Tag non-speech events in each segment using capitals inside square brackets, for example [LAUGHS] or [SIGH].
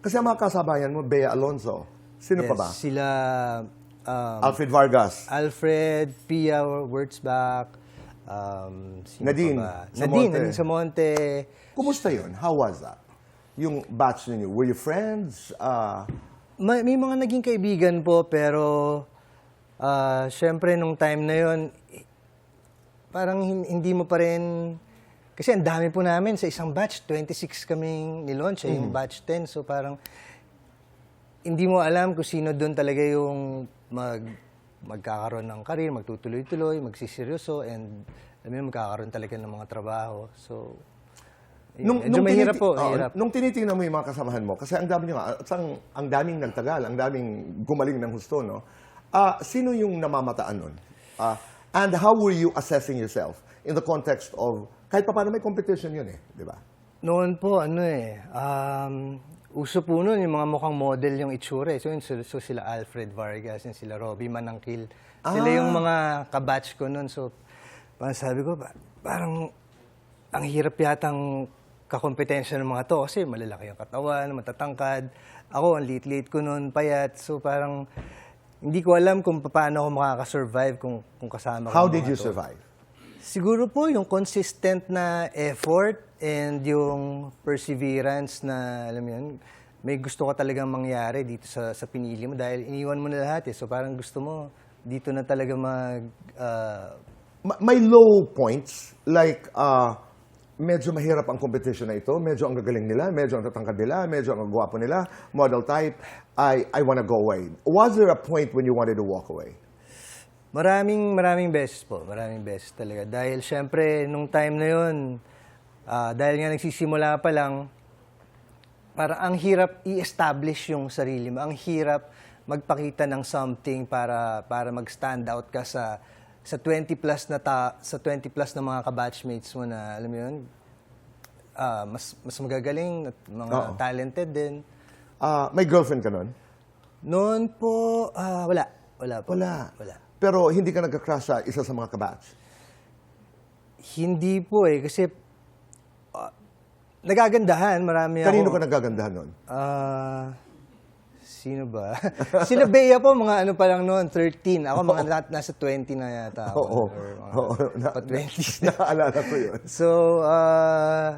Kasi ang mga kasabayan mo, Bea Alonzo. Sino pa Yes, ba? Sila um, Alfred Vargas. Alfred, Pia Wurtzbach, um, sino Nadine pa ba? Samonte. Nadine, Nadine Samonte. Kumusta yun? How was that? Yung batch ninyo, were you friends? Ah, May, may mga naging kaibigan po, pero ah, syempre nung time na yon parang hin- hindi mo pa rin... Kasi ang dami po namin sa isang batch, 26 kaming nilaunch, eh, yung batch 10. So parang hindi mo alam kung sino doon talaga yung mag, magkakaroon ng karir, magtutuloy-tuloy, magsiseryoso, and alam mo, magkakaroon talaga ng mga trabaho. So, yun, medyo mahirap tiniti- po, Oo, mahirap. nung tinitingnan mo yung mga kasamahan mo, kasi ang dami nga, at ang, ang daming nagtagal, ang daming gumaling ng husto, no? Ah, sino yung namamataan nun? Ah, and how were you assessing yourself in the context of, kahit pa paano may competition yun eh, di ba? Noon po, ano eh, um, uso po noon yung mga mukhang model yung itsura. eh. So, yun, so, so sila Alfred Vargas, yun sila Robbie Manangkil. Sila yung mga kabatch ko noon. So, parang sabi ko, ba- parang ang hirap yatang kakompetensya ng mga to kasi malalaki yung katawan, matatangkad. Ako, ang liit-liit ko noon, payat. So, parang hindi ko alam kung paano ako makakasurvive kung, kung kasama ko How did you to. survive? Siguro po yung consistent na effort and yung perseverance na, alam mo yun, may gusto ka talagang mangyari dito sa, sa pinili mo dahil iniwan mo na lahat eh. So parang gusto mo dito na talaga mag... Ma- may low points, like, ah, medyo mahirap ang competition na ito, medyo ang gagaling nila, medyo ang tatangkad nila, medyo ang gwapo nila, model type, I, I wanna go away. Was there a point when you wanted to walk away? Maraming, maraming beses po. Maraming beses talaga. Dahil syempre, nung time na yun, ah, dahil nga nagsisimula pa lang, para ang hirap i-establish yung sarili mo. Ang hirap magpakita ng something para para mag-stand out ka sa sa 20 plus na ta, sa 20 plus na mga kabatchmates mo na alam mo yun ah, mas mas magagaling at mga Oo. talented din. Ah, may girlfriend ka nun? Noon po ah, wala wala po. Wala. Wala. Pero hindi ka nagka-crush sa isa sa mga kabatch? Hindi po eh kasi ah, nagagandahan marami Kanino ako. ka nagagandahan nun? Ah, sino ba? [LAUGHS] Sila Bea po, mga ano pa lang noon, 13. Ako mga na- nasa 20 na yata. ako. Oo. Or mga Oo. Na- pa 20s [LAUGHS] Naaalala ko yun. So, ah,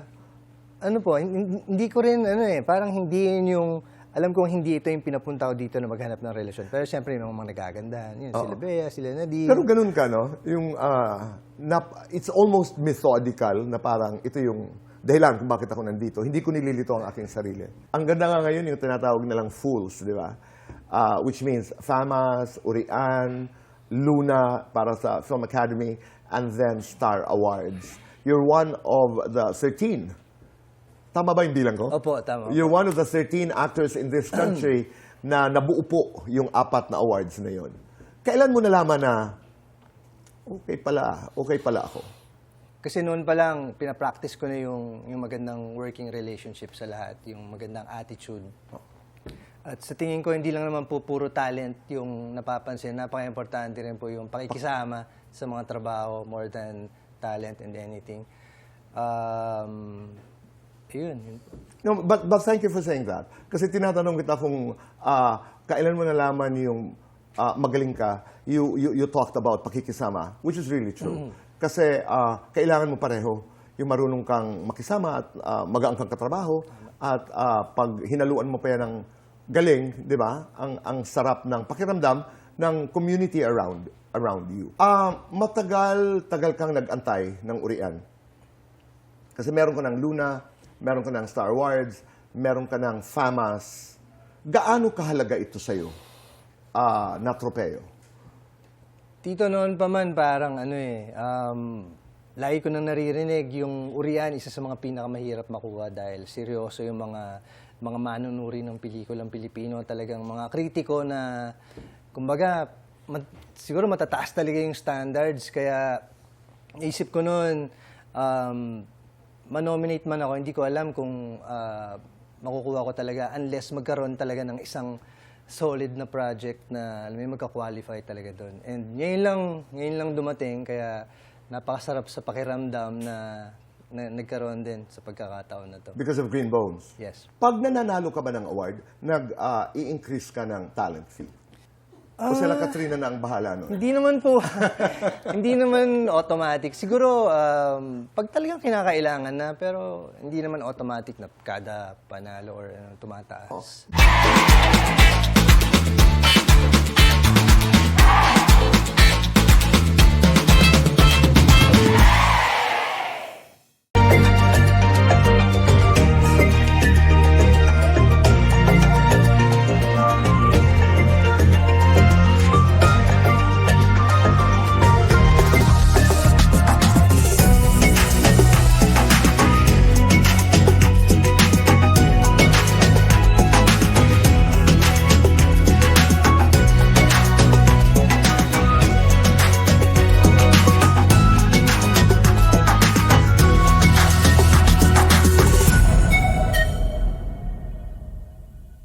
ano po, hin- hindi ko rin, ano eh, parang hindi yun yung, alam kong hindi ito yung pinapunta ko dito na maghanap ng relasyon. Pero siyempre, yung mga nagagandahan. Yun, sila Bea, sila Nadine. Pero ganun ka, no? Yung, ah, nap- it's almost methodical na parang ito yung dahilan kung bakit ako nandito. Hindi ko nililito ang aking sarili. Ang ganda nga ngayon yung tinatawag nilang fools, di ba? Ah, which means FAMAS, Urian, Luna para sa Film Academy, and then Star Awards. You're one of the 13. Tama ba yung bilang ko? Opo, tama. You're one of the 13 actors in this country [CLEARS THROAT] na nabuo po yung apat na awards na yon. Kailan mo nalaman na okay pala, okay pala ako? Kasi noon pa lang, pinapractice ko na yung, yung magandang working relationship sa lahat, yung magandang attitude. At sa tingin ko, hindi lang naman po puro talent yung napapansin. Napaka-importante rin po yung pakikisama sa mga trabaho more than talent and anything. Um, yun. No, but, but thank you for saying that. Kasi tinatanong kita kung ah, kailan mo nalaman yung ah, magaling ka, you, you, you talked about pakikisama, which is really true. Kasi ah, kailangan mo pareho yung marunong kang makisama at ah, magaang kang katrabaho at ah, pag hinaluan mo pa yan ng galing, di ba? Ang, ang sarap ng pakiramdam ng community around around you. Ah, matagal, tagal kang nag-antay ng urian. Kasi meron ka ng Luna, meron ka ng Star Awards, meron ka ng FAMAS. Gaano kahalaga ito sa'yo ah, na tropeo? Tito noon pa man parang ano eh, um, lagi ko nang naririnig yung Urian, isa sa mga pinakamahirap makuha dahil seryoso yung mga mga manunuri ng pelikulang Pilipino, talagang mga kritiko na kumbaga mat- siguro matataas talaga yung standards kaya naisip ko noon um, manominate man ako, hindi ko alam kung ah, makukuha ko talaga unless magkaroon talaga ng isang solid na project na alam mo magka-qualify talaga doon. And ngayon lang, ngayon lang dumating kaya napakasarap sa pakiramdam na na, nagkaroon din sa pagkakataon na to. Because of Green Bones. Yes. Pag nananalo ka ba ng award, nag-i-increase ka ng talent fee? O sila Katrina na ang bahala nun? Hindi naman po, [LAUGHS] hindi naman automatic. Siguro, um, pag talagang kinakailangan na, pero hindi naman automatic na kada panalo or ano, tumataas.